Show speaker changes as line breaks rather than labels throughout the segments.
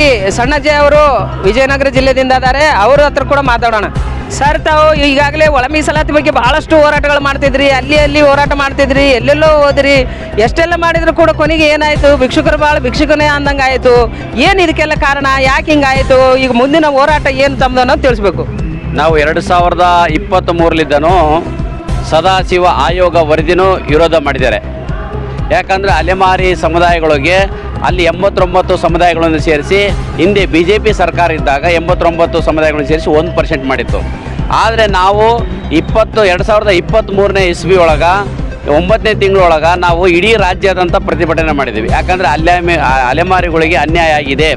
ಹಾಗಾಗಿ ಸಣ್ಣಜ್ಜೆ ಅವರು ವಿಜಯನಗರ ಜಿಲ್ಲೆದಿಂದ ಅದಾರೆ ಅವ್ರ ಹತ್ರ ಕೂಡ ಮಾತಾಡೋಣ. ಸರ್, ತಾವು ಈಗಾಗಲೇ ಒಳ ಮೀಸಲಾತಿ ಬಗ್ಗೆ ಬಹಳಷ್ಟು ಹೋರಾಟಗಳು ಮಾಡ್ತಿದ್ರಿ. ಅಲ್ಲಿ ಅಲ್ಲಿ ಹೋರಾಟ ಮಾಡ್ತಿದ್ರಿ. ಎಲ್ಲೆಲ್ಲೋ ಹೋದ್ರಿ. ಎಷ್ಟೆಲ್ಲ ಮಾಡಿದ್ರು ಕೂಡ ಕೊನೆಗೆ ಏನಾಯಿತು? ಭಿಕ್ಷುಕರು ಭಾಳ ಭಿಕ್ಷುಕನೇ ಅಂದಂಗೆ ಆಯಿತು. ಏನು ಇದಕ್ಕೆಲ್ಲ ಕಾರಣ? ಯಾಕೆ ಹಿಂಗಾಯಿತು ಈಗ ಮುಂದಿನ ಹೋರಾಟ ಏನು ತಮ್ಮದು ಅನ್ನೋದು ತಿಳಿಸ್ಬೇಕು.
ನಾವು ಎರಡು ಸಾವಿರದ ಇಪ್ಪತ್ತ್ ಮೂರಲಿದ್ದನು ಸದಾಶಿವ ಆಯೋಗ ವರದಿನೂ ವಿರೋಧ ಮಾಡಿದ್ದಾರೆ. ಯಾಕಂದರೆ ಅಲೆಮಾರಿ ಸಮುದಾಯಗಳಿಗೆ ಅಲ್ಲಿ ಎಂಬತ್ತೊಂಬತ್ತು ಸಮುದಾಯಗಳನ್ನು ಸೇರಿಸಿ ಹಿಂದೆ ಬಿ ಜೆ ಪಿ ಸರ್ಕಾರ ಇದ್ದಾಗ ಎಂಬತ್ತೊಂಬತ್ತು ಸಮುದಾಯಗಳನ್ನು ಸೇರಿಸಿ ಒಂದು ಪರ್ಸೆಂಟ್ ಮಾಡಿತ್ತು. ಆದರೆ ನಾವು ಇಪ್ಪತ್ತು, ಎರಡು ಸಾವಿರದ ಇಪ್ಪತ್ತ್ಮೂರನೇ ಇಸ್ವಿ ಒಳಗೆ, ಒಂಬತ್ತನೇ ತಿಂಗಳೊಳಗೆ ನಾವು ಇಡೀ ರಾಜ್ಯಾದ್ಯಂತ ಪ್ರತಿಭಟನೆ ಮಾಡಿದ್ದೀವಿ ಯಾಕಂದರೆ ಅಲೆ ಅಲೆಮಾರಿಗಳಿಗೆ ಅನ್ಯಾಯ ಆಗಿದೆ.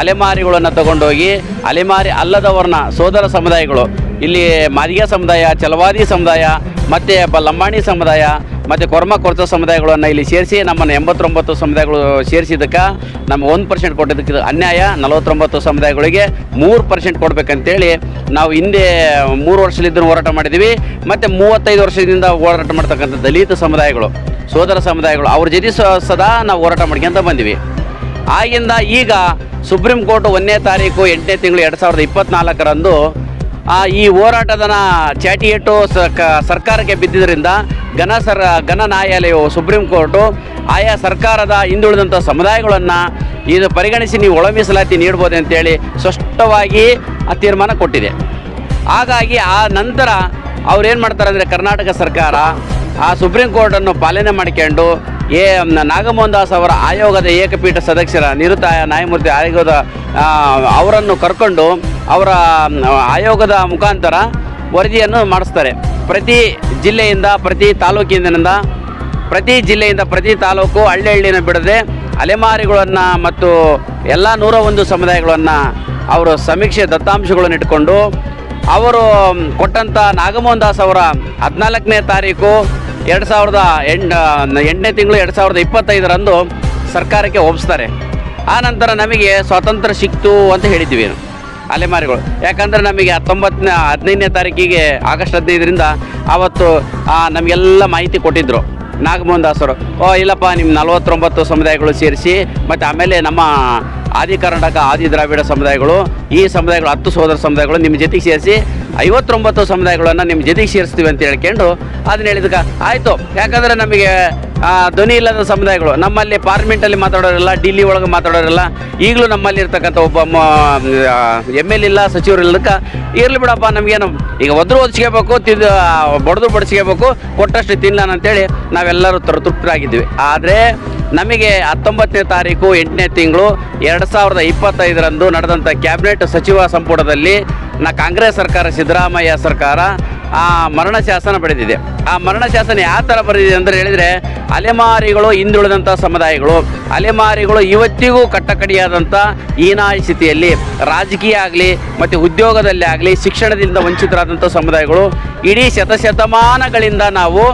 ಅಲೆಮಾರಿಗಳನ್ನು ತಗೊಂಡೋಗಿ ಅಲೆಮಾರಿ ಅಲ್ಲದವ್ರನ್ನ ಸೋದರ ಸಮುದಾಯಗಳು, ಇಲ್ಲಿ ಮಾದಿಗ ಸಮುದಾಯ, ಚಲವಾದಿ ಸಮುದಾಯ, ಮತ್ತು ಲಂಬಾಣಿ ಸಮುದಾಯ ಮತ್ತು ಕೊರ್ಮ ಕೊರತ ಸಮುದಾಯಗಳನ್ನು ಇಲ್ಲಿ ಸೇರಿಸಿ, ನಮ್ಮನ್ನು ಎಂಬತ್ತೊಂಬತ್ತು ಸಮುದಾಯಗಳು ಸೇರಿಸಿದ್ದಕ್ಕೆ ನಮ್ಮ ಒಂದು ಪರ್ಸೆಂಟ್ ಕೊಟ್ಟಿದ್ದಕ್ಕೆ ಅನ್ಯಾಯ, ನಲವತ್ತೊಂಬತ್ತು ಸಮುದಾಯಗಳಿಗೆ ಮೂರು ಪರ್ಸೆಂಟ್ ಕೊಡಬೇಕಂತೇಳಿ ನಾವು ಹಿಂದೆ ಮೂರು ವರ್ಷದಿಂದ ಹೋರಾಟ ಮಾಡಿದ್ದೀವಿ ಮತ್ತು ಮೂವತ್ತೈದು ವರ್ಷದಿಂದ ಹೋರಾಟ ಮಾಡ್ತಕ್ಕಂಥ ದಲಿತ ಸಮುದಾಯಗಳು, ಸೋದರ ಸಮುದಾಯಗಳು, ಅವ್ರ ಜೊತೆ ಸದಾ ನಾವು ಹೋರಾಟ ಮಾಡ್ಕೊಂತ ಬಂದಿವಿ. ಆಗಿಂದ ಈಗ ಸುಪ್ರೀಂ ಕೋರ್ಟ್ ಒಂದನೇ ತಾರೀಕು ಎಂಟನೇ ತಿಂಗಳು ಎರಡು ಸಾವಿರದ ಇಪ್ಪತ್ತ್ನಾಲ್ಕರಂದು ಈ ಹೋರಾಟದನ ಚಾಟಿಯೇಟು ಸರ್ಕಾರಕ್ಕೆ ಬಿದ್ದಿದ್ದರಿಂದ ಘನ ಸರ್, ಘನ ನ್ಯಾಯಾಲಯವು, ಸುಪ್ರೀಂ ಕೋರ್ಟು, ಆಯಾ ಸರ್ಕಾರದ ಹಿಂದುಳಿದಂಥ ಸಮುದಾಯಗಳನ್ನು ಇದು ಪರಿಗಣಿಸಿ ನೀವು ಒಳ ಮೀಸಲಾತಿ ನೀಡ್ಬೋದು ಅಂತೇಳಿ ಸ್ಪಷ್ಟವಾಗಿ ಆ ತೀರ್ಮಾನ ಕೊಟ್ಟಿದೆ. ಹಾಗಾಗಿ ಆ ನಂತರ ಅವ್ರು ಏನು ಮಾಡ್ತಾರೆ ಅಂದರೆ ಕರ್ನಾಟಕ ಸರ್ಕಾರ ಆ ಸುಪ್ರೀಂ ಕೋರ್ಟನ್ನು ಪಾಲನೆ ಮಾಡಿಕೊಂಡು ಏ ನಾಗಮೋಹನ್ ದಾಸ್ ಅವರ ಆಯೋಗದ ಏಕಪೀಠ ಸದಸ್ಯರ ನಿವೃತ್ತ ನ್ಯಾಯಮೂರ್ತಿ ಆಯೋಗದ ಅವರನ್ನು ಕರ್ಕೊಂಡು ಅವರ ಆಯೋಗದ ಮುಖಾಂತರ ವರದಿಯನ್ನು ಮಾಡಿಸ್ತಾರೆ. ಪ್ರತಿ ಜಿಲ್ಲೆಯಿಂದ, ಪ್ರತಿ ತಾಲೂಕಿನಿಂದ, ಪ್ರತಿ ಜಿಲ್ಲೆಯಿಂದ ಪ್ರತಿ ತಾಲೂಕು ಹಳ್ಳಿ ಹಳ್ಳಿನ ಬಿಡದೆ ಅಲೆಮಾರಿಗಳನ್ನು ಮತ್ತು ಎಲ್ಲ ನೂರ ಒಂದು ಸಮುದಾಯಗಳನ್ನು ಅವರು ಸಮೀಕ್ಷೆ ದತ್ತಾಂಶಗಳನ್ನು ಇಟ್ಕೊಂಡು ಅವರು ಕೊಟ್ಟಂಥ ನಾಗಮೋಹನ್ ದಾಸ್ ಅವರ ಹದಿನಾಲ್ಕನೇ ತಾರೀಕು ಎರಡು ಸಾವಿರದ ಎಂಟು ಎಂಟನೇ ತಿಂಗಳು ಎರಡು ಸಾವಿರದ ಇಪ್ಪತ್ತೈದರಂದು ಸರ್ಕಾರಕ್ಕೆ ಒಪ್ಪಿಸ್ತಾರೆ ಆ ನಂತರ ನಮಗೆ ಸ್ವಾತಂತ್ರ್ಯ ಸಿಕ್ತು ಅಂತ ಹೇಳಿದ್ವಿ ಅಲೆಮಾರಿಗಳು. ಯಾಕಂದರೆ ನಮಗೆ ಹತ್ತೊಂಬತ್ತನೇ, ಹದಿನೈದನೇ ತಾರೀಕಿಗೆ, ಆಗಸ್ಟ್ ಹದಿನೈದರಿಂದ ಆವತ್ತು ನಮಗೆಲ್ಲ ಮಾಹಿತಿ ಕೊಟ್ಟಿದ್ದರು ನಾಗಮೋಹನ್ ದಾಸರು ಓ, ಇಲ್ಲಪ್ಪ ನಿಮ್ಮ ನಲವತ್ತೊಂಬತ್ತು ಸಮುದಾಯಗಳು ಸೇರಿಸಿ, ಮತ್ತು ಆಮೇಲೆ ನಮ್ಮ ಆದಿ ಕರ್ನಾಟಕ, ಆದಿ ದ್ರಾವಿಡ ಸಮುದಾಯಗಳು, ಈ ಸಮುದಾಯಗಳು, ಹತ್ತು ಸೋದರ ಸಮುದಾಯಗಳು ನಿಮ್ಮ ಜೊತೆಗೆ ಸೇರಿಸಿ, ಐವತ್ತೊಂಬತ್ತು ಸಮುದಾಯಗಳನ್ನು ನಿಮ್ಮ ಜೊತೆಗೆ ಸೇರಿಸ್ತೀವಿ ಅಂತ ಹೇಳ್ಕೊಂಡು ಅದನ್ನ ಹೇಳಿದಕ್ಕೆ ಆಯಿತು, ಯಾಕಂದರೆ ನಮಗೆ ಧ್ವನಿ ಇಲ್ಲದ ಸಮುದಾಯಗಳು. ನಮ್ಮಲ್ಲಿ ಪಾರ್ಲಿಮೆಂಟಲ್ಲಿ ಮಾತಾಡೋರಲ್ಲ ಡಿಲ್ಲಿ ಒಳಗೆ ಮಾತಾಡೋರಲ್ಲ, ಈಗಲೂ ನಮ್ಮಲ್ಲಿ ಇರ್ತಕ್ಕಂಥ ಒಬ್ಬ ಎಂ ಎಲ್ ಇಲ್ಲ, ಸಚಿವರು ಇಲ್ಲದಕ್ಕೆ ಇರಲಿ ಬಿಡಪ್ಪ, ನಮಗೇನು. ಈಗ ಒದ್ರು ಒದಿಸ್ಕೋಬೇಕು ತಿದ್ದು ಬಡ್ದು ಬಡಿಸ್ಕೋಬೇಕು ಕೊಟ್ಟಷ್ಟು ತಿನ್ನಲಾನ ಅಂತೇಳಿ ನಾವೆಲ್ಲರೂ ತರ ತೃಪ್ತರಾಗಿದ್ವಿ ಆದರೆ ನಮಗೆ ಹತ್ತೊಂಬತ್ತನೇ ತಾರೀಕು, ಎಂಟನೇ ತಿಂಗಳು, ಎರಡು ಸಾವಿರದ ಇಪ್ಪತ್ತೈದರಂದು ನಡೆದಂಥ ಕ್ಯಾಬಿನೆಟ್ ಸಚಿವ ಸಂಪುಟದಲ್ಲಿ ನಾ ಕಾಂಗ್ರೆಸ್ ಸರ್ಕಾರ, ಸಿದ್ದರಾಮಯ್ಯ ಸರ್ಕಾರ ಆ ಮರಣ ಶಾಸನ ಪಡೆದಿದೆ. ಆ ಮರಣ ಶಾಸನ ಯಾವ ಥರ ಬರೆದಿದೆ ಅಂತ ಹೇಳಿದರೆ, ಅಲೆಮಾರಿಗಳು ಹಿಂದುಳಿದಂಥ ಸಮುದಾಯಗಳು, ಅಲೆಮಾರಿಗಳು ಇವತ್ತಿಗೂ ಕಟ್ಟಕಡಿಯಾದಂಥ ಈನಾಯ ಸ್ಥಿತಿಯಲ್ಲಿ, ರಾಜಕೀಯ ಆಗಲಿ ಮತ್ತು ಉದ್ಯೋಗದಲ್ಲಿ ಆಗಲಿ, ಶಿಕ್ಷಣದಿಂದ ವಂಚಿತರಾದಂಥ ಸಮುದಾಯಗಳು ಇಡೀ ಶತಶತಮಾನಗಳಿಂದ ನಾವು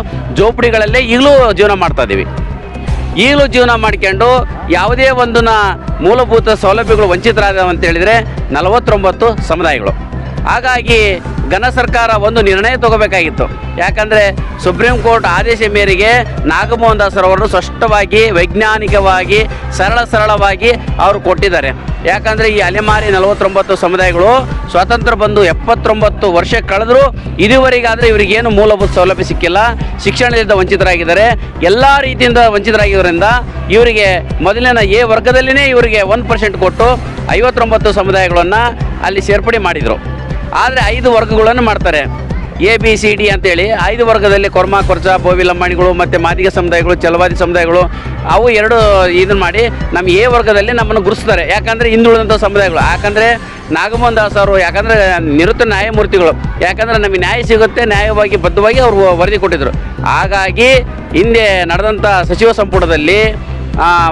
ಜೋಪಡಿಗಳಲ್ಲೇ ಈಗಲೂ ಜೀವನ ಮಾಡ್ತಾ ಇದ್ದೀವಿ ಈಗಲೂ ಜೀವನ ಮಾಡ್ಕೊಂಡು ಯಾವುದೇ ಒಂದು ಮೂಲಭೂತ ಸೌಲಭ್ಯಗಳು ವಂಚಿತರಾದವು ಅಂತ ಹೇಳಿದರೆ ನಲವತ್ತೊಂಬತ್ತು ಸಮುದಾಯಗಳು. ಹಾಗಾಗಿ ಘನ ಸರ್ಕಾರ ಒಂದು ನಿರ್ಣಯ ತಗೋಬೇಕಾಗಿತ್ತು. ಯಾಕಂದರೆ ಸುಪ್ರೀಂ ಕೋರ್ಟ್ ಆದೇಶ ಮೇರೆಗೆ ನಾಗಮೋಹನ್ ದಾಸರವರು ಸ್ಪಷ್ಟವಾಗಿ, ವೈಜ್ಞಾನಿಕವಾಗಿ, ಸರಳ ಸರಳವಾಗಿ ಅವರು ಕೊಟ್ಟಿದ್ದಾರೆ. ಯಾಕಂದರೆ ಈ ಅಲೆಮಾರಿ ನಲವತ್ತೊಂಬತ್ತು ಸಮುದಾಯಗಳು ಸ್ವಾತಂತ್ರ್ಯ ಬಂದು ಎಪ್ಪತ್ತೊಂಬತ್ತು ವರ್ಷ ಕಳೆದರೂ ಇದುವರೆಗಾದರೆ ಇವರಿಗೇನು ಮೂಲಭೂತ ಸೌಲಭ್ಯ ಸಿಕ್ಕಿಲ್ಲ. ಶಿಕ್ಷಣದಿಂದ ವಂಚಿತರಾಗಿದ್ದಾರೆ. ಎಲ್ಲ ರೀತಿಯಿಂದ ವಂಚಿತರಾಗಿದ್ದರಿಂದ ಇವರಿಗೆ ಮೊದಲಿನ ಎ ವರ್ಗದಲ್ಲಿನೇ ಇವರಿಗೆ ಒಂದು ಪರ್ಸೆಂಟ್ ಕೊಟ್ಟು ಐವತ್ತೊಂಬತ್ತು ಸಮುದಾಯಗಳನ್ನು ಅಲ್ಲಿ ಸೇರ್ಪಡೆ ಮಾಡಿದರು. ಆದರೆ ಐದು ವರ್ಗಗಳನ್ನು ಮಾಡ್ತಾರೆ. ಎ ಬಿ ಸಿ ಡಿ ಅಂತೇಳಿ. ಐದು ವರ್ಗದಲ್ಲಿ ಕೊರ್ಮ ಕೊರ್ಚ ಬೋವಿ, ಲಂಬಾಣಿಗಳು ಮತ್ತು ಮಾದಿಗ ಸಮುದಾಯಗಳು ಚಲವಾದಿ ಸಮುದಾಯಗಳು, ಅವು ಎರಡು ಇದನ್ನು ಮಾಡಿ ನಮ್ಮ ಎ ವರ್ಗದಲ್ಲಿ ನಮ್ಮನ್ನು ಗುರುಸ್ತಾರೆ. ಯಾಕಂದರೆ ಹಿಂದುಳಿದಂಥ ಸಮುದಾಯಗಳು. ಯಾಕಂದರೆ ನಾಗಮೋಹನ್ ದಾಸ್ ಅವರು ಯಾಕಂದರೆ ನಿವೃತ್ತ ನ್ಯಾಯಮೂರ್ತಿಗಳು, ಯಾಕಂದರೆ ನಮಗೆ ನ್ಯಾಯ ಸಿಗುತ್ತೆ, ನ್ಯಾಯವಾಗಿ, ಬದ್ಧವಾಗಿ ಅವರು ವರದಿ ಕೊಟ್ಟಿದ್ದರು ಹಾಗಾಗಿ ಹಿಂದೆ ನಡೆದಂಥ ಸಚಿವ ಸಂಪುಟದಲ್ಲಿ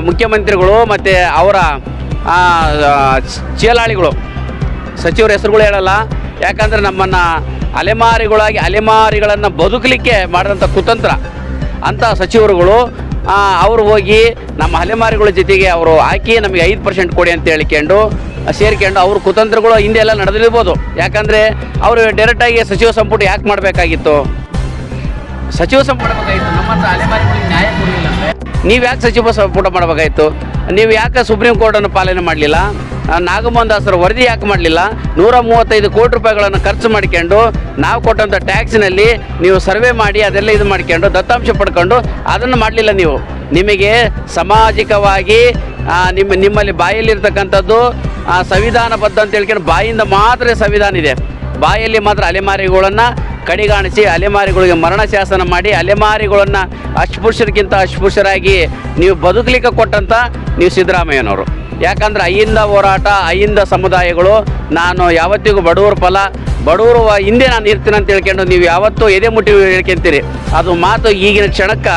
ಮುಖ್ಯಮಂತ್ರಿಗಳು ಮತ್ತು ಅವರ ಚೇಲಾಳಿಗಳು, ಸಚಿವರ ಹೆಸರುಗಳು ಹೇಳಲ್ಲ ಯಾಕಂದರೆ ನಮ್ಮನ್ನು ಅಲೆಮಾರಿಗಳಾಗಿ ಅಲೆಮಾರಿಗಳನ್ನು ಬದುಕಲಿಕ್ಕೆ ಮಾಡಿದಂಥ ಕುತಂತ್ರ. ಅಂಥ ಸಚಿವರುಗಳು ಅವರು ಹೋಗಿ ನಮ್ಮ ಅಲೆಮಾರಿಗಳ ಜೊತೆಗೆ ಅವರು ಹಾಕಿ ನಮಗೆ ಐದು ಪರ್ಸೆಂಟ್ ಕೊಡಿ ಅಂತ ಹೇಳಿಕೊಂಡು ಸೇರ್ಕೊಂಡು ಅವ್ರ ಕುತಂತ್ರಗಳು ಹಿಂದೆಲ್ಲ ನಡೆದಿರ್ಬೋದು. ಯಾಕಂದರೆ ಅವರು ಡೈರೆಕ್ಟಾಗಿ ಸಚಿವ ಸಂಪುಟ ಯಾಕೆ ಮಾಡಬೇಕಾಗಿತ್ತು? ಸಚಿವ ಸಂಪುಟ ಬೇಕಾಗಿತ್ತು ನಮ್ಮ ಅಲೆಮಾರಿಗಳಿಗೆ ನ್ಯಾಯ ಕೊಡಲಿಲ್ಲ ಅಂದರೆ. ನೀವು ಯಾಕೆ ಸಚಿವ ಸಂಪುಟ ಮಾಡಬೇಕಾಗಿತ್ತು? ನೀವು ಯಾಕೆ ಸುಪ್ರೀಂ ಕೋರ್ಟನ್ನು ಪಾಲನೆ ಮಾಡಲಿಲ್ಲ? ನಾಗಮೋಹನ್ ದಾಸರು ವರದಿ ಯಾಕೆ ಮಾಡಲಿಲ್ಲ? ನೂರ ಮೂವತ್ತೈದು ಕೋಟಿ ರೂಪಾಯಿಗಳನ್ನು ಖರ್ಚು ಮಾಡ್ಕೊಂಡು ನಾವು ಕೊಟ್ಟಂಥ ಟ್ಯಾಕ್ಸಿನಲ್ಲಿ ನೀವು ಸರ್ವೆ ಮಾಡಿ ಅದೆಲ್ಲ ಇದು ಮಾಡ್ಕೊಂಡು ದತ್ತಾಂಶ ಪಡ್ಕೊಂಡು ಅದನ್ನು ಮಾಡಲಿಲ್ಲ ನೀವು. ನಿಮಗೆ ಸಾಮಾಜಿಕವಾಗಿ ನಿಮ್ಮ, ನಿಮ್ಮಲ್ಲಿ ಬಾಯಲ್ಲಿರ್ತಕ್ಕಂಥದ್ದು ಸಂವಿಧಾನ ಸಂವಿಧಾನಬದ್ಧ ಅಂತ ಹೇಳ್ಕೊಂಡು ಬಾಯಿಂದ ಮಾತ್ರ ಸಂವಿಧಾನ ಇದೆ. ಬಾಯಲ್ಲಿ ಮಾತ್ರ ಅಲೆಮಾರಿಗಳನ್ನು ಕಡಿಗಾಣಿಸಿ ಅಲೆಮಾರಿಗಳಿಗೆ ಮರಣ ಶಾಸನ ಮಾಡಿ, ಅಲೆಮಾರಿಗಳನ್ನು ಅಸ್ಪೃಶ್ಯರಿಗಿಂತ ಅಸ್ಪೃಶ್ಯರಾಗಿ ನೀವು ಬದುಕಲಿಕ್ಕೆ ಕೊಟ್ಟಂಥ ನೀವು ಸಿದ್ದರಾಮಯ್ಯನವರು. ಯಾಕಂದ್ರೆ ಅಯ್ಯಿಂದ ಹೋರಾಟ, ಅಯ್ಯಿಂದ ಸಮುದಾಯಗಳು, ನಾನು ಯಾವತ್ತಿಗೂ ಬಡವರ ಫಲ, ಬಡವರು ಹಿಂದೆ ನಾನು ಇರ್ತೀನಿ ಅಂತ ಹೇಳ್ಕೊಂಡು ನೀವು ಯಾವತ್ತೂ ಎದೆ ಮುಟ್ಟಿ ಹೇಳ್ಕೊಂತೀರಿ. ಅದು ಮಾತು ಈಗಿನ ಕ್ಷಣಕ್ಕೆ,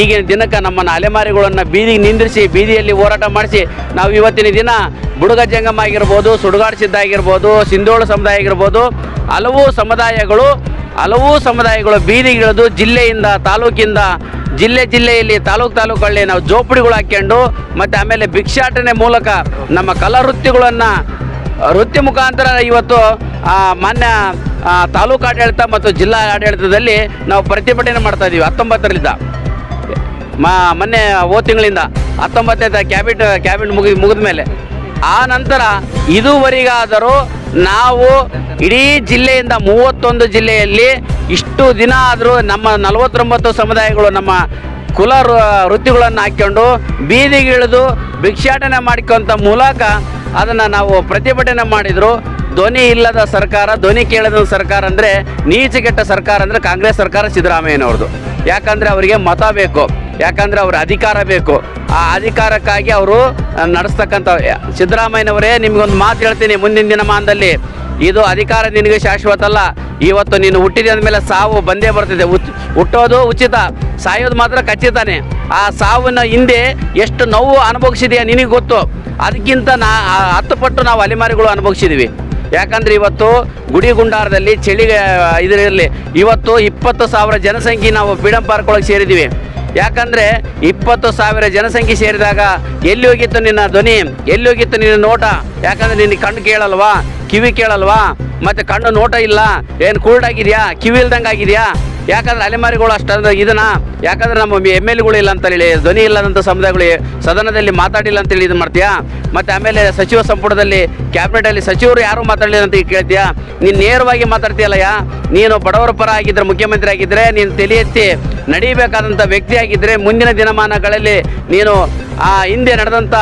ಈಗಿನ ದಿನಕ್ಕೆ ನಮ್ಮನ್ನು ಅಲೆಮಾರಿಗಳನ್ನು ಬೀದಿಗೆ ನಿಂದಿರಿಸಿ, ಬೀದಿಯಲ್ಲಿ ಹೋರಾಟ ಮಾಡಿಸಿ, ನಾವು ಇವತ್ತಿನ ದಿನ ಬುಡುಗ ಜಂಗಮ ಆಗಿರ್ಬೋದು, ಸುಡುಗಾಡು ಸಿದ್ಧ ಆಗಿರ್ಬೋದು, ಸಿಂಧೋಳು ಸಮುದಾಯ ಆಗಿರ್ಬೋದು, ಹಲವು ಸಮುದಾಯಗಳು ಹಲವು ಸಮುದಾಯಗಳು ಬೀದಿಗಿಳಿದು ಜಿಲ್ಲೆಯಿಂದ, ತಾಲೂಕಿಂದ ಜಿಲ್ಲೆ ಜಿಲ್ಲೆಯಲ್ಲಿ ತಾಲೂಕು ತಾಲೂಕಲ್ಲಿ ನಾವು ಜೋಪಡಿಗಳು ಹಾಕ್ಕೊಂಡು ಮತ್ತು ಆಮೇಲೆ ಭಿಕ್ಷಾಟನೆ ಮೂಲಕ ನಮ್ಮ ಕಲಾವೃತ್ತಿಗಳನ್ನು, ವೃತ್ತಿ ಮುಖಾಂತರ ಇವತ್ತು ಮಾನ್ಯ ತಾಲೂಕು ಆಡಳಿತ ಮತ್ತು ಜಿಲ್ಲಾ ಆಡಳಿತದಲ್ಲಿ ನಾವು ಪ್ರತಿಭಟನೆ ಮಾಡ್ತಾ ಇದ್ದೀವಿ ಹತ್ತೊಂಬತ್ತರಿಂದ ಮಾ, ಮೊನ್ನೆ ಓ ತಿಂಗಳಿಂದ ಹತ್ತೊಂಬತ್ತೈದು ಕ್ಯಾಬಿನೆಟ್ ಕ್ಯಾಬಿನೆಟ್ ಮುಗಿ, ಮುಗಿದ ಮೇಲೆ. ಆ ನಂತರ ಇದುವರೆಗಾದರೂ ನಾವು ಇಡೀ ಜಿಲ್ಲೆಯಿಂದ ಮೂವತ್ತೊಂದು ಜಿಲ್ಲೆಯಲ್ಲಿ ಇಷ್ಟು ದಿನ ಆದರೂ ನಮ್ಮ ನಲವತ್ತೊಂಬತ್ತು ಸಮುದಾಯಗಳು ನಮ್ಮ ಕುಲ ವೃತ್ತಿಗಳನ್ನು ಹಾಕ್ಕೊಂಡು ಬೀದಿಗಿಳಿದು ಭಿಕ್ಷಾಟನೆ ಮಾಡಿಕೊಂತ ಮೂಲಕ ಅದನ್ನು ನಾವು ಪ್ರತಿಭಟನೆ ಮಾಡಿದರು. ಧ್ವನಿ ಇಲ್ಲದ ಸರ್ಕಾರ, ಧ್ವನಿ ಕೇಳದ ಸರ್ಕಾರ ಅಂದರೆ ನೀಚಗೆಟ್ಟ ಸರ್ಕಾರ ಅಂದರೆ ಕಾಂಗ್ರೆಸ್ ಸರ್ಕಾರ ಸಿದ್ದರಾಮಯ್ಯನವ್ರದ್ದು. ಯಾಕಂದರೆ ಅವರಿಗೆ ಮತ ಬೇಕು, ಯಾಕಂದರೆ ಅವ್ರ ಅಧಿಕಾರ ಬೇಕು. ಆ ಅಧಿಕಾರಕ್ಕಾಗಿ ಅವರು ನಡೆಸ್ತಕ್ಕಂಥ ಸಿದ್ದರಾಮಯ್ಯನವರೇ ನಿಮಗೊಂದು ಮಾತು ಹೇಳ್ತೀನಿ ಮುಂದಿನ ದಿನಮಾನದಲ್ಲಿ ಇದು ಅಧಿಕಾರ ನಿನಗೆ ಶಾಶ್ವತ ಅಲ್ಲ. ಇವತ್ತು ನೀನು ಹುಟ್ಟಿದ ಮೇಲೆ ಸಾವು ಬಂದೇ ಬರ್ತಿದೆ. ಹುಟ್- ಹುಟ್ಟೋದು ಉಚಿತ, ಸಾಯೋದು ಮಾತ್ರ ಖಚಿತಾನೆ. ಆ ಸಾವಿನ ಹಿಂದೆ ಎಷ್ಟು ನೋವು ಅನುಭವಿಸಿದೆಯಾ ನಿನಗೆ ಗೊತ್ತು. ಅದಕ್ಕಿಂತ ನಾ ಹತ್ತು ಪಟ್ಟು ನಾವು ಅಲೆಮಾರಿಗಳು ಅನುಭವಿಸಿದ್ವಿ. ಯಾಕಂದ್ರೆ ಇವತ್ತು ಗುಡಿ ಗುಂಡಾರದಲ್ಲಿ ಚಳಿ ಇದರಲ್ಲಿ ಇವತ್ತು ಇಪ್ಪತ್ತು ಸಾವಿರ ಜನಸಂಖ್ಯೆ ನಾವು ಫ್ರೀಡಂ ಪಾರ್ಕ್ ಒಳಗೆ ಸೇರಿದ್ದೀವಿ ಯಾಕಂದ್ರೆ ಇಪ್ಪತ್ತು ಸಾವಿರ ಜನಸಂಖ್ಯೆ ಸೇರಿದಾಗ ಎಲ್ಲಿ ಹೋಗಿತ್ತು ನಿನ್ನ ಧ್ವನಿ? ಎಲ್ಲಿ ಹೋಗಿತ್ತು ನಿನ್ನ ನೋಟ? ಯಾಕಂದ್ರೆ ನಿನ್ನ ಕಣ್ಣು ಕೇಳಲ್ವಾ? ಕಿವಿ ಕೇಳಲ್ವಾ? ಮತ್ತೆ ಕಣ್ಣು ನೋಟ ಇಲ್ಲ. ಏನು ಕೂಲ್ಡ್ ಕಿವಿ ಇಲ್ದಂಗೆ ಆಗಿದೆಯಾ? ಯಾಕಂದ್ರೆ ಅಲೆಮಾರಿಗಳು ಅಷ್ಟೊಂದು ಇದನ್ನ. ಯಾಕಂದ್ರೆ ನಮ್ಮ ಎಂ ಎಲ್ ಎಗಳು ಇಲ್ಲ ಅಂತ ಹೇಳಿ ಧ್ವನಿ ಇಲ್ಲದಂಥ ಸಮುದಾಯಗಳು ಸದನದಲ್ಲಿ ಮಾತಾಡಿಲ್ಲ ಅಂತೇಳಿ ಇದು ಮಾಡ್ತೀಯಾ? ಮತ್ತೆ ಆಮೇಲೆ ಸಚಿವ ಸಂಪುಟದಲ್ಲಿ, ಕ್ಯಾಬಿನೆಟಲ್ಲಿ ಸಚಿವರು ಯಾರು ಮಾತಾಡಲಿಲ್ಲ ಅಂತ ಕೇಳ್ತೀಯಾ? ನೀನು ನೇರವಾಗಿ ಮಾತಾಡ್ತೀಯಲ್ಲಯ್ಯ? ನೀನು ಬಡವರ ಪರ ಆಗಿದ್ರೆ, ಮುಖ್ಯಮಂತ್ರಿ ಆಗಿದ್ದರೆ ನೀನು ತಲೆ ಎತ್ತಿ ನಡೀಬೇಕಾದಂಥ ವ್ಯಕ್ತಿ ಆಗಿದ್ದರೆ ಮುಂದಿನ ದಿನಮಾನಗಳಲ್ಲಿ ನೀನು ಆ ಹಿಂದೆ ನಡೆದಂಥ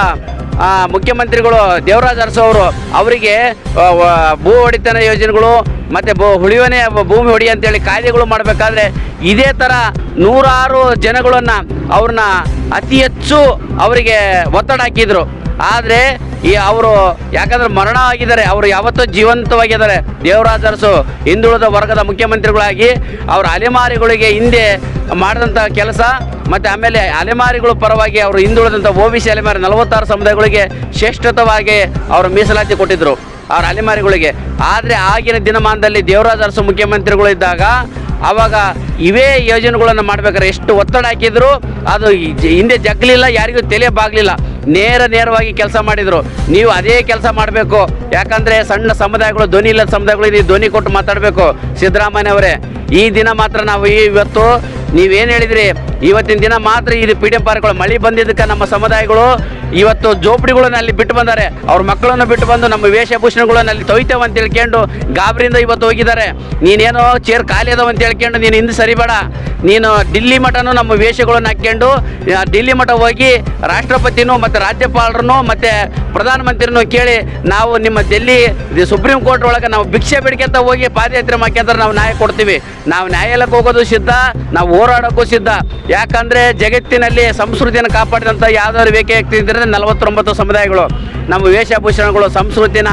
ಮುಖ್ಯಮಂತ್ರಿಗಳು ದೇವರಾಜ್ ಅರಸು ಅವರು ಅವರಿಗೆ ಭೂ ಒಡೆತನ ಯೋಜನೆಗಳು ಮತ್ತು ಭೂ ಉಳಿವನೆ ಭೂಮಿ ಹೊಡಿ ಅಂತೇಳಿ ಕಾಯ್ದೆಗಳು ಮಾಡಬೇಕಾದ್ರೆ ಇದೇ ಥರ ನೂರಾರು ಜನಗಳನ್ನು ಅವ್ರನ್ನ ಅತಿ ಹೆಚ್ಚು ಅವರಿಗೆ ಒತ್ತಡ ಹಾಕಿದ್ರು. ಆದರೆ ಈ ಅವರು ಯಾಕಂದ್ರೆ ಮರಣ ಆಗಿದ್ದಾರೆ, ಅವರು ಯಾವತ್ತೂ ಜೀವಂತವಾಗಿದ್ದಾರೆ. ದೇವರಾಜ ಅರಸು ಹಿಂದುಳಿದ ವರ್ಗದ ಮುಖ್ಯಮಂತ್ರಿಗಳಾಗಿ ಅವರ ಅಲೆಮಾರಿಗಳಿಗೆ ಹಿಂದೆ ಮಾಡಿದಂಥ ಕೆಲಸ, ಮತ್ತು ಆಮೇಲೆ ಅಲೆಮಾರಿಗಳು ಪರವಾಗಿ ಅವರು ಹಿಂದುಳಿದಂಥ ಓ ಬಿ ಸಿ ಅಲೆಮಾರಿ ನಲವತ್ತಾರು ಸಮುದಾಯಗಳಿಗೆ ಶ್ರೇಷ್ಠತವಾಗಿ ಅವರು ಮೀಸಲಾತಿ ಕೊಟ್ಟಿದ್ದರು ಅವ್ರ ಅಲೆಮಾರಿಗಳಿಗೆ. ಆದರೆ ಆಗಿನ ದಿನಮಾನದಲ್ಲಿ ದೇವರಾಜ ಅರಸು ಮುಖ್ಯಮಂತ್ರಿಗಳು ಇದ್ದಾಗ ಆವಾಗ ಇವೇ ಯೋಜನೆಗಳನ್ನು ಮಾಡಬೇಕಾದ್ರೆ ಎಷ್ಟು ಒತ್ತಡ ಹಾಕಿದ್ರು, ಅದು ಹಿಂದೆ ಜಗ್ಲಿಲ್ಲ, ಯಾರಿಗೂ ತಲೆ ಬಾಗಲಿಲ್ಲ. ನೇರ ನೇರವಾಗಿ ಕೆಲಸ ಮಾಡಿದರು. ನೀವು ಅದೇ ಕೆಲಸ ಮಾಡಬೇಕು. ಯಾಕಂದರೆ ಸಣ್ಣ ಸಮುದಾಯಗಳು, ಧ್ವನಿ ಇಲ್ಲದ ಸಮುದಾಯಗಳು, ನೀವು ಧ್ವನಿ ಕೊಟ್ಟು ಮಾತಾಡಬೇಕು. ಸಿದ್ದರಾಮಯ್ಯ ಅವರೇ ಈ ದಿನ ಮಾತ್ರ ನಾವು ಇವತ್ತು ನೀವೇನು ಹೇಳಿದ್ರಿ? ಇವತ್ತಿನ ದಿನ ಮಾತ್ರ ಇದು ಪಿ ಡಿ ಎಂ ಪಾರ್ಕ್ಗಳು ಮಳೆ ಬಂದಿದ್ದಕ್ಕೆ ನಮ್ಮ ಸಮುದಾಯಗಳು, ಇವತ್ತು ಜೋಪಡಿಗಳನ್ನ ಅಲ್ಲಿ ಬಿಟ್ಟು ಬಂದಾರೆ. ಅವ್ರ ಮಕ್ಕಳನ್ನು ಬಿಟ್ಟು ಬಂದು ನಮ್ಮ ವೇಷಭೂಷಣಗಳನ್ನ ಅಲ್ಲಿ ತೊಯ್ತೇವೆ ಅಂತ ಹೇಳ್ಕೊಂಡು ಗಾಬರಿಯಿಂದ ಇವತ್ತು ಹೋಗಿದ್ದಾರೆ. ನೀನೇನೋ ಚೇರ್ ಖಾಲಿ ಅದಾವ ಅಂತ ಹೇಳ್ಕೊಂಡು ನೀನು ಹಿಂದೆ ಸರಿಬೇಡ. ನೀನು ಡಿಲ್ಲಿ ಮಠನೂ ನಮ್ಮ ವೇಷಗಳನ್ನು ಹಾಕ್ಕೊಂಡು ಡಿಲ್ಲಿ ಮಠ ಹೋಗಿ ರಾಷ್ಟ್ರಪತಿನೂ ಮತ್ತು ರಾಜ್ಯಪಾಲರನ್ನು ಮತ್ತು ಪ್ರಧಾನಮಂತ್ರಿನೂ ಕೇಳಿ ನಾವು ನಿಮ್ಮ ಡೆಲ್ಲಿ ಸುಪ್ರೀಂ ಕೋರ್ಟ್ ಒಳಗೆ ನಾವು ಭಿಕ್ಷೆ ಬಿಡ್ಕೊಂತ ಹೋಗಿ ಪಾದಯಾತ್ರೆ ಮಾಡ್ಕೊಂತಾರೆ ನಾವು ನ್ಯಾಯ ಕೊಡ್ತೀವಿ. ನಾವು ನ್ಯಾಯಾಲಯಕ್ಕೆ ಹೋಗೋದು ಸಿದ್ಧ, ನಾವು ಹೋರಾಡೋಕ್ಕೂ ಸಿದ್ಧ ಯಾಕಂದರೆ ಜಗತ್ತಿನಲ್ಲಿ ಸಂಸ್ಕೃತಿಯನ್ನು ಕಾಪಾಡಿದಂಥ ಯಾವ್ದಾದ್ರು ಬೇಕೇ ಇದ್ರೆ ನಲವತ್ತೊಂಬತ್ತು ಸಮುದಾಯಗಳು. ನಮ್ಮ ವೇಷಭೂಷಣಗಳು ಸಂಸ್ಕೃತಿನ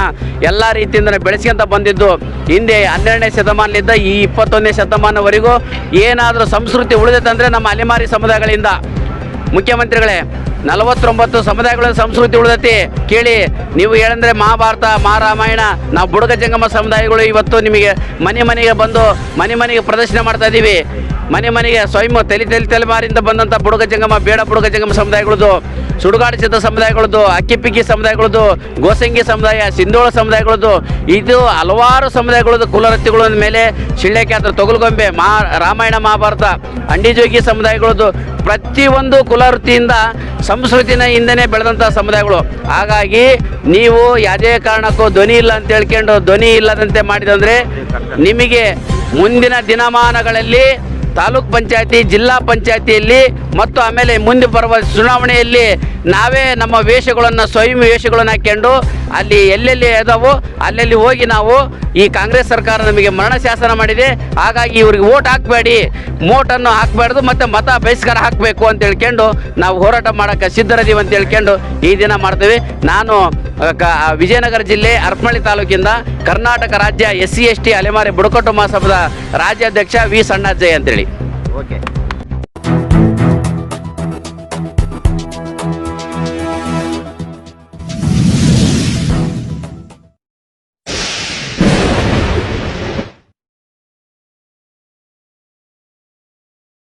ಎಲ್ಲ ರೀತಿಯಿಂದ ಬೆಳೆಸ್ಕೊಂತ ಬಂದಿದ್ದು. ಹಿಂದೆ ಹನ್ನೆರಡನೇ ಶತಮಾನದಿಂದ ಈ ಇಪ್ಪತ್ತೊಂದನೇ ಶತಮಾನವರೆಗೂ ಏನಾದರೂ ಸಂಸ್ಕೃತಿ ಉಳಿದೈತಂದರೆ ನಮ್ಮ ಅಲೆಮಾರಿ ಸಮುದಾಯಗಳಿಂದ. ಮುಖ್ಯಮಂತ್ರಿಗಳೇ, ನಲವತ್ತೊಂಬತ್ತು ಸಮುದಾಯಗಳ ಸಂಸ್ಕೃತಿ ಉಳಿದತಿ. ಕೇಳಿ, ನೀವು ಹೇಳಂದ್ರೆ ಮಹಾಭಾರತ, ಮಹಾರಾಮಾಯಣ, ನಾವು ಬುಡಗ ಜಂಗಮ ಸಮುದಾಯಗಳು ಇವತ್ತು ನಿಮಗೆ ಮನೆ ಮನೆಗೆ ಬಂದು ಮನೆ ಮನೆಗೆ ಪ್ರದರ್ಶನ ಮಾಡ್ತಾ ಇದ್ದೀವಿ ಮನೆ ಮನೆಗೆ ಸ್ವಯಂ ತಲೆ ತಲೆ ತಲೆಮಾರಿಂದ ಬಂದಂಥ ಬುಡಗ ಜಂಗಮ, ಬೇಡ ಬುಡಗ ಜಂಗಮ ಸಮುದಾಯಗಳದ್ದು, ಸುಡುಗಾಡು ಚಿತ್ರ ಸಮುದಾಯಗಳದ್ದು ಅಕ್ಕಿಪಿಕ್ಕಿ ಸಮುದಾಯಗಳದ್ದು, ಗೋಸಂಗಿ ಸಮುದಾಯ, ಸಿಂಧೋಳ ಸಮುದಾಯಗಳದ್ದು, ಇದು ಹಲವಾರು ಸಮುದಾಯಗಳದ್ದು ಕುಲರತ್ತಿಗಳ ಮೇಲೆ ಶಿಳ್ಳೆಕ್ಯಾತ್ರ ತೊಗಲುಗೊಂಬೆ, ಮಾ, ರಾಮಾಯಣ, ಮಹಾಭಾರತ ಅಂಡಿಜೋಗಿ ಸಮುದಾಯಗಳದ್ದು, ಪ್ರತಿಯೊಂದು ಕುಲವೃತ್ತಿಯಿಂದ ಸಂಸ್ಕೃತಿನ ಹಿಂದೆನೇ ಬೆಳೆದಂಥ ಸಮುದಾಯಗಳು. ಹಾಗಾಗಿ ನೀವು ಯಾವುದೇ ಕಾರಣಕ್ಕೂ ಧ್ವನಿ ಇಲ್ಲ ಅಂತ ಹೇಳ್ಕೊಂಡು ಧ್ವನಿ ಇಲ್ಲದಂತೆ ಮಾಡಿದಂದರೆ ನಿಮಗೆ ಮುಂದಿನ ದಿನಮಾನಗಳಲ್ಲಿ ತಾಲೂಕ್ ಪಂಚಾಯತಿ ಜಿಲ್ಲಾ ಪಂಚಾಯತಿಯಲ್ಲಿ ಮತ್ತು ಆಮೇಲೆ ಮುಂದೆ ಬರುವ ಚುನಾವಣೆಯಲ್ಲಿ ನಾವೇ ನಮ್ಮ ವೇಷಗಳನ್ನು ಸ್ವಯಂ ವೇಷಗಳನ್ನು ಹಾಕ್ಕೊಂಡು ಅಲ್ಲಿ ಎಲ್ಲೆಲ್ಲಿ ಇದಾವೋ ಅಲ್ಲೆಲ್ಲಿ ಹೋಗಿ ನಾವು ಈ ಕಾಂಗ್ರೆಸ್ ಸರ್ಕಾರ ನಮಗೆ ಮರಣ ಶಾಸನ ಮಾಡಿದೆ. ಹಾಗಾಗಿ ಇವ್ರಿಗೆ ಓಟ್ ಹಾಕಬೇಡಿ. ಮೋಟನ್ನು ಹಾಕಬಾರ್ದು ಮತ್ತು ಮತ ಬಹಿಷ್ಕಾರ ಹಾಕಬೇಕು ಅಂತ ಹೇಳ್ಕೊಂಡು ನಾವು ಹೋರಾಟ ಮಾಡೋಕ್ಕೆ ಸಿದ್ಧರದೀವಿ ಅಂತ ಹೇಳ್ಕೊಂಡು ಈ ದಿನ ಮಾಡ್ತೀವಿ. ನಾನು ವಿಜಯನಗರ ಜಿಲ್ಲೆ ಹರಪನಹಳ್ಳಿ ತಾಲೂಕಿಂದ ಕರ್ನಾಟಕ ರಾಜ್ಯ ಎಸ್ ಸಿ ಎಸ್ ಟಿ ಅಲೆಮಾರಿ ಬುಡಕಟ್ಟು ಮಹಾಸಭದ ರಾಜ್ಯಾಧ್ಯಕ್ಷ ವಿ ಸಣ್ಣಾಜಯ್ ಅಂತೇಳಿ.
ಓಕೆ.